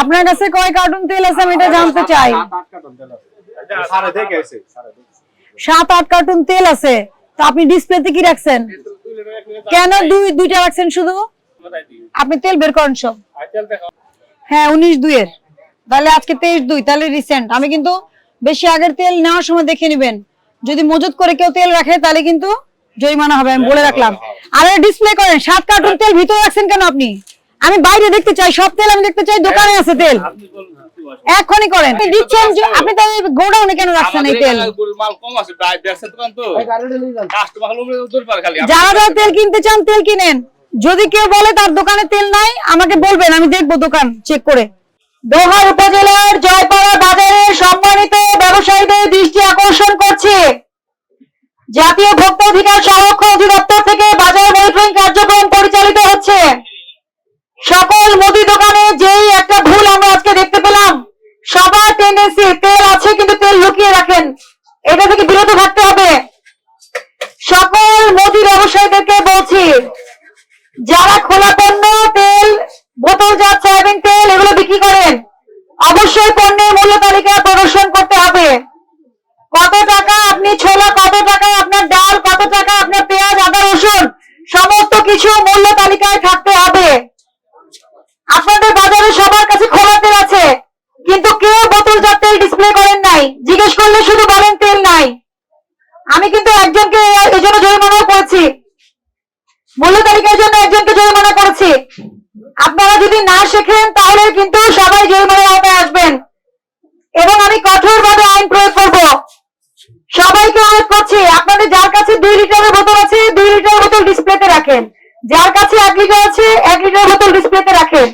আপনার কাছে কয় কার্টুন তেল আছে আমি এটা জানতে চাই। সাত আট কার্টুন তেল আছে। তো আপনি ডিসপ্লেতে কি রাখছেন? কেন দুই দুইটা রাখছেন শুধু? আপনি তেল বের করেন সব। হ্যাঁ উনিশ দুইয়ের। তাহলে আজকে তেইশ দুই তাহলে রিসেন্ট আমি কিন্তু বেশি আগের তেল নেওয়ার সময় দেখে নেবেন। যদি মজুত করে কেউ তেল রাখে তাহলে কিন্তু জরিমানা হবে আমি বলে রাখলাম। আর ডিসপ্লে করেন সাত কার্টুন তেল ভিতরে রাখছেন কেন আপনি? আমি বাইরে দেখতে চাই সব তেল আমি দেখতে চাই দোকানে আছে তেল। এখনই করেন। আপনি দিচ্ছেন আপনি তাহলে গোডাউনে কেন রাখছেন এই তেল? মাল কম আছে প্রায় ব্যবসা দোকান তো। কাস্টমার হলো দূর পার খালি। যারা যারা তেল কিনতে চান তেল কিনেন। যদি কেউ বলে তার দোকানে তেল নাই আমাকে বলবেন আমি দেখব দোকান চেক করে। দোহার উপজেলার জয়পাড়া বাজারে সম্মানিত ব্যবসায়ীদের দৃষ্টি আকর্ষণ করছে। জাতীয় ভোক্তা অধিকার সংরক্ষণ অধিদপ্তর থেকে বাজার মনিটরিং কার্যক্রম পরিচালিত হচ্ছে সকল মুদি দোকানে যেই একটা ভুল আমরা আজকে দেখতে পেলাম সবার টেন্ডেন্সি তেল আছে কিন্তু তেল লুকিয়ে রাখেন এটা থেকে বিরত থাকতে হবে সকল মুদি ব্যবসায়ীদেরকে বলছি যারা খোলা পণ্য তেল বোতলজাত সয়াবিন তেল এগুলো বিক্রি করেন অবশ্যই পণ্যের মূল্য তালিকা প্রদর্শন করতে হবে কত টাকা আপনি ছোলা কত টাকা আপনার ডাল কত টাকা আপনার পেঁয়াজ আদা রসুন সমস্ত কিছু মূল্য তালিকায় থাকতে হবে আপনাদের বাজারে সবার কাছে খোলা তেল আছে কিন্তু কেউ বোতলজাত তেল ডিসপ্লে করেন নাই জিজ্ঞেস করলে শুধু বলেন তেল নাই আমি কিন্তু একজনকে এই জন্য জরিমানাও করেছি মূল্য তালিকার জন্য একজনকে জরিমানা করেছি আপনারা যদি না শেখেন তাহলে কিন্তু সবাই জরিমানার আওতায় আসবেন এবং আমি কঠোর ভাবে প্রয়োগ করব। সবাইকে অনুরোধ করছি, আপনাদের যার কাছে দুই লিটারের বোতল আছে, দুই লিটারের বোতল ডিসপ্লেতে রাখেন। যার কাছে এক লিটার আছে, এক লিটারের বোতল ডিসপ্লেতে রাখেন।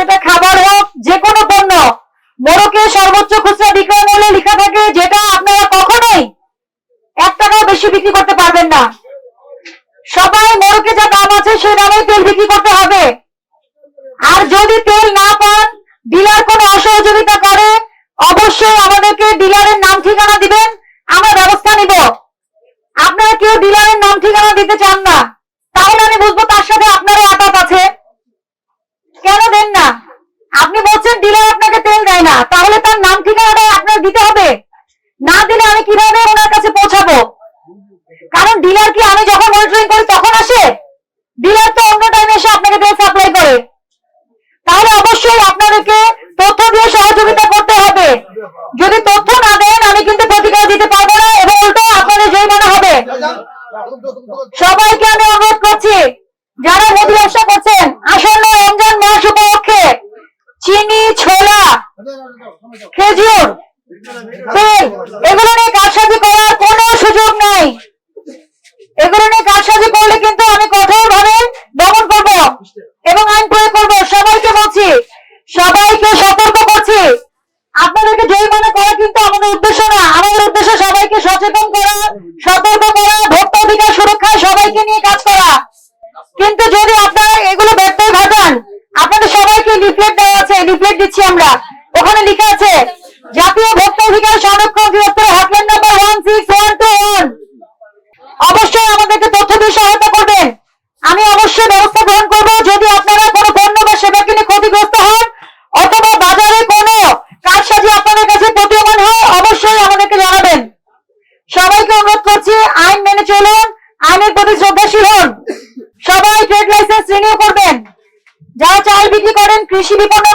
সেটা খাবার হোক যে কোনো পণ্য। মোড়কে সর্বোচ্চ খুচরা বিক্রয় মূল্য লেখা থাকে যেটা আপনারা কখনোই এক টাকাও বেশি বিক্রি করতে পারবেন না। সবাই মোড়কে যা দাম আছে সেই দামে তেল বিক্রি করতে হবে। আর যদি তেল না পান, ডিলার কোনো অসহযোগিতা করে, অবশ্যই আমাদেরকে ডিলারের নাম ঠিকানা দিবেন, আমরা ব্যবস্থা নিব। আপনারা কেউ ডিলারের নাম ঠিকানা দিতে চান না। দিলে আমি কীভাবে ওনার কাছে পৌঁছাবো? কারণ ডিলার কি আমি যখন মনিটরিং করি তখন আসে? ডিলার তো অন্য টাইমে এসে আপনাকে তেল সাপ্লাই করে। তাহলে অবশ্যই আপনাদেরকে তথ্য দিয়ে সহযোগিতা করতে হবে। যদি তথ্য না দেন, আমি কিন্তু প্রতিকার দিতে পারব না এবং উল্টো আপনাদের জরিমানা হবে। সবাইকে আমি অনুরোধ করছি, যারা মুদি ব্যবসা করছেন, আসন্ন রমজান মাস উপলক্ষে চিনি, ছোলা, খেজুর এগুলো নিয়ে কারসাজি করার কোনো সুযোগ নাই। এগুলো নিয়ে কারসাজি করলে কিন্তু আমি কঠোর ভাবে দমন করব এবং আইন প্রয়োগ করব। সবাইকে বলছি, সবাইকে সতর্ক করছি। আপনাদেরকে জরিমানা করা কিন্তু আমাদের উদ্দেশ্য না। আমাদের উদ্দেশ্য সবাইকে সচেতন করা, সতর্ক করা, ভোক্তা অধিকার সুরক্ষায় সবাইকে নিয়ে কাজ করা। কিন্তু যদি আপনারা এগুলো ব্যর্থ ঘটান আপনাদের সবাইকে লিফলেট দেওয়া আছে, লিফলেট দিচ্ছি আমরা। ওখানে লেখা আছে জাতীয় ভোক্তা অধিকার সংরক্ষণ অধিদপ্তর hotline number one six one two one অবশ্যই আমাদেরকে তথ্য দিয়ে সহায়তা করবেন। আমি অবশ্যই ব্যবস্থা গ্রহণ করব। যদি আপনারা কোনো পণ্য বা সেবা কিনে ক্ষতিগ্রস্ত হন, অথবা বাজারে কোনো কারসাজি আপনাদের কাছে প্রতীয়মান হয়, অবশ্যই আমাদেরকে জানাবেন। সবাইকে অনুরোধ করছি, আইন মেনে চলুন, আইনের প্রতি শ্রদ্ধাশীল হন। সবাই ট্রেড লাইসেন্স রিনিউ করবেন। যারা চাল বিক্রি করেন, কৃষি বিপণন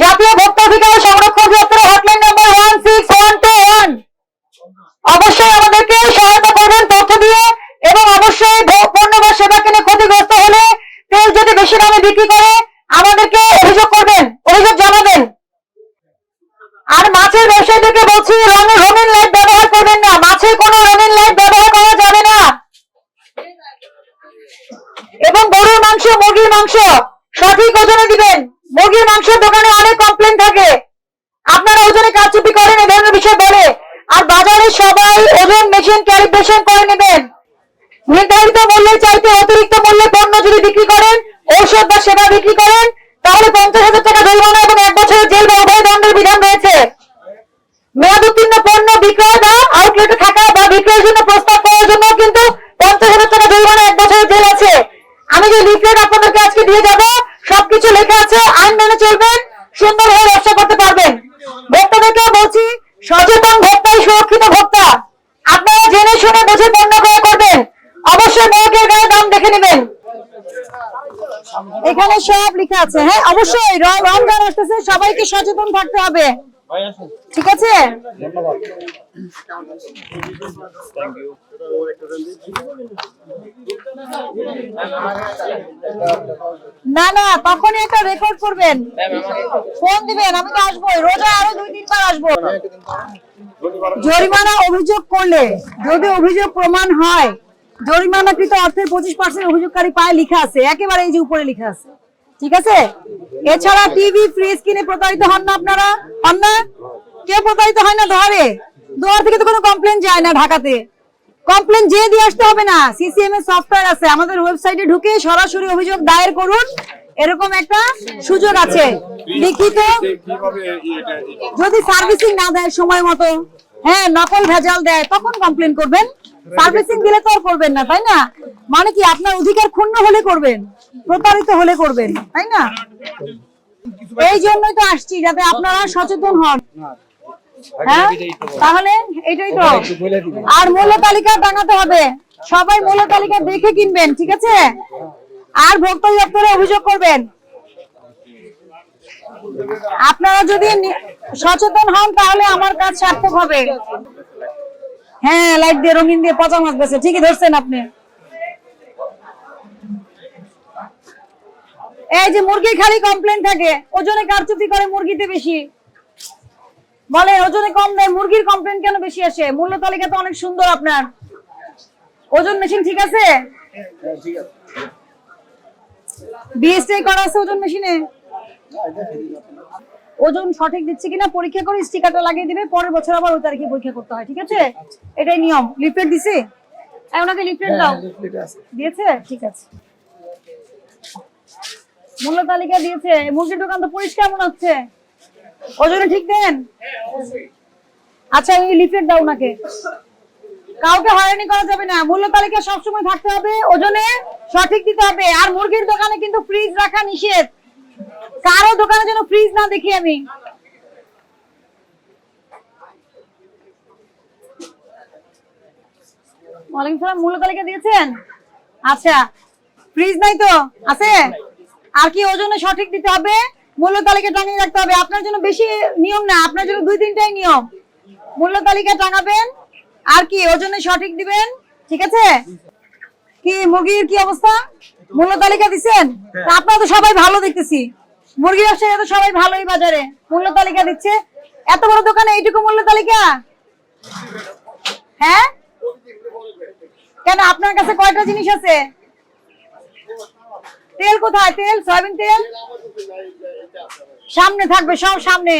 জাতীয় ভোক্তাধিকার সংরক্ষণ দপ্তরের hotline number one six one two one অবশ্যই আমাদেরকে সহায়তা করবেন, তথ্য দিয়ে, এবং অবশ্যই পণ্য বা সেবা কিনে ক্ষতিগ্রস্ত হলে তেল যদি বেশি দামে বিক্রি করে, আমাদেরকে অভিযোগ করবেন, অভিযোগ জানাবেন। আর মাছের ব্যবসায়ীদেরকে বলছি রঙের রঙিন লাইট ব্যবহার করবেন না, মাছের কোনো রঙিন লাইট ব্যবহার করা যাবে না। এবং গরুর মাংস, মুরগির মাংস, সঠিক ওজনে দিবেন। মুরগির মাংসের দোকানে অনেক কমপ্লেন থাকে। আপনারা ওজনে কারচুপি করেন এই ধরনের বিষয় বলে। আর বাজারে সবাই ওজন মেশিন ক্যালিব্রেশন করে নেবেন। নির্ধারিত মূল্যের চাইতে অতিরিক্ত মূল্যে পণ্য যদি বিক্রি করেন, ঔষধ বা সেবা বিক্রি করেন, তাহলে পঞ্চাশ হাজার টাকা জরিমানা এবং এক বছরের জেল বা উভয় দণ্ডের বিধান রয়েছে মেয়াদ উত্তীর্ণ পণ্য বিক্রয় বা আউটলেটে থাকা বা বিক্রয়ের জন্য প্রস্তাব করার জন্য কিন্তু পঞ্চাশ হাজার টাকা জরিমানা এক বছরের জেল আছে আমি যে লিফলেট আপনাদেরকে আজকে দিয়ে যাব সবকিছু লেখা আছে আইন মেনে চলবেন সুন্দরভাবে ব্যবসা করতে পারবেন ভোক্তাদেরকে বলছি সচেতন ভোক্তাই সুরক্ষিত ভোক্তা। আপনারা জেনে শুনে বুঝে পণ্য ক্রয় করবেন। অবশ্যই মহকের গায়ে দাম দেখে নেবেন। এখানে সব লেখা আছে। হ্যাঁ অবশ্যই। র- রমজান আসতেছে। সবাইকে সচেতন থাকতে হবে। ঠিক আছে? না না, তখনই একটা রেকর্ড করবেন। ফোন দিবেন, আমি তো আসবোই। রোজা আরও দুই তিনবার আসব। জরিমানা অভিযোগ করলে, যদি অভিযোগ প্রমাণ হয়, জরিমানাকৃত অর্থের পঁচিশ পার্সেন্ট অভিযোগকারী পায় লিখা আছে। একেবারে এই যে উপরে লিখা আছে। ঠিক আছে? এছাড়া টিভি, ফ্রিজ কিনে প্রতারিত হন না আপনারা? হন না? কেউ প্রতারিত হয় না ধরে? দুয়ার থেকে তো কোনো কমপ্লেন যায় না ঢাকাতে। কমপ্লেন যে দিয়ে আসতে হবে না। সিসিএম এর সফটওয়্যার আছে। আমাদের ওয়েবসাইটে ঢুকে সরাসরি অভিযোগ দায়ের করুন। এরকম একটা সুযোগ আছে। লিখিত। যদি সার্ভিসিং না দেয় সময় মতো হ্যাঁ নকল ভেজাল দেয়, তখন কমপ্লেন করবেন। সার্ভিসিং দিলে তো আর করবেন না, তাই না? মানে কি আপনার অধিকার ক্ষুণ্ণ হলে করবেন, প্রতারিত হলে করবেন, তাই না? এই জন্যই তো আসছি, যাতে আপনারা সচেতন হন। হ্যাঁ? তাহলে এটাই তো। আর মূল্য তালিকা টাঙাতে হবে। সবাই মূল্য তালিকা দেখে কিনবেন ঠিক আছে? আর ভোক্তা দপ্তরে অভিযোগ করবেন। আপনারা যদি সচেতন হন তাহলে আমার কাজ সার্থক হবে। হ্যাঁ লাইট দিয়ে রঙিন দিয়ে পচা মাছ বেছে। ঠিকই ধরছেন আপনি। এই যে মুরগি খালি কমপ্লেন থাকে ওজনে কারচুপি করে মুরগিতে বেশি। বলে ওজনে কম দেয় মুরগির কমপ্লেন কেন বেশি আসে? মূল্য তালিকা তো অনেক সুন্দর আপনার। ওজন মেশিন ঠিক আছে? বিএসটাই করা আছে ওজন মেশিনে ওজন সঠিক দিচ্ছে কিনা পরীক্ষা করে স্টিকারটা লাগিয়ে দিবে পরের বছর আবার ওই তারিখে পরীক্ষা করতে হয় ঠিক আছে? এটাই নিয়ম। লিফলেট দিছে? ওনাকে লিফলেট দাও। দিয়েছে? ঠিক আছে। মূল্য তালিকা দিয়েছে। মুরগির দোকান তো পরিষ্কার মনে হচ্ছে। ওজনে ঠিক দেন? আচ্ছা ওই লিফলেট দাও ওনাকে। কাউকে হয়রানি করা যাবে না। মূল্য তালিকা সবসময় থাকতে হবে। ওজনে সঠিক দিতে হবে। আর মুরগির দোকানে কিন্তু ফ্রিজ রাখা নিষেধ। কারও দোকানে যেন ফ্রিজ না দেখি আমি। ওয়ালাইকুম সালাম, মূল্য তালিকা দিয়েছেন? আচ্ছা ফ্রিজ নাই তো? আছে? আর কি ওজনে সঠিক দিতে হবে? মূল্য তালিকা টাঙিয়ে রাখতে হবে। আপনার জন্য বেশি নিয়ম না, আপনার জন্য দুই তিনটাই নিয়ম। মূল্য তালিকা টাঙাবেন, আর কি ওজনে সঠিক দিবেন, ঠিক আছে? কি, মুরগির কি অবস্থা? মূল্য তালিকা দিচ্ছেন? আপনারা তো সবাই ভালো দেখতেছি। মুরগি ব্যবসায়ীরা তো সবাই ভালোই বাজারে। মূল্য তালিকা দিচ্ছে। এত বড় দোকানে এইটুকু মূল্য তালিকা? হ্যাঁ? কেন, আপনার কাছে কয়টা জিনিস আছে? তেল কোথায়? তেল? সয়াবিন তেল? সামনে থাকবে সব সামনে।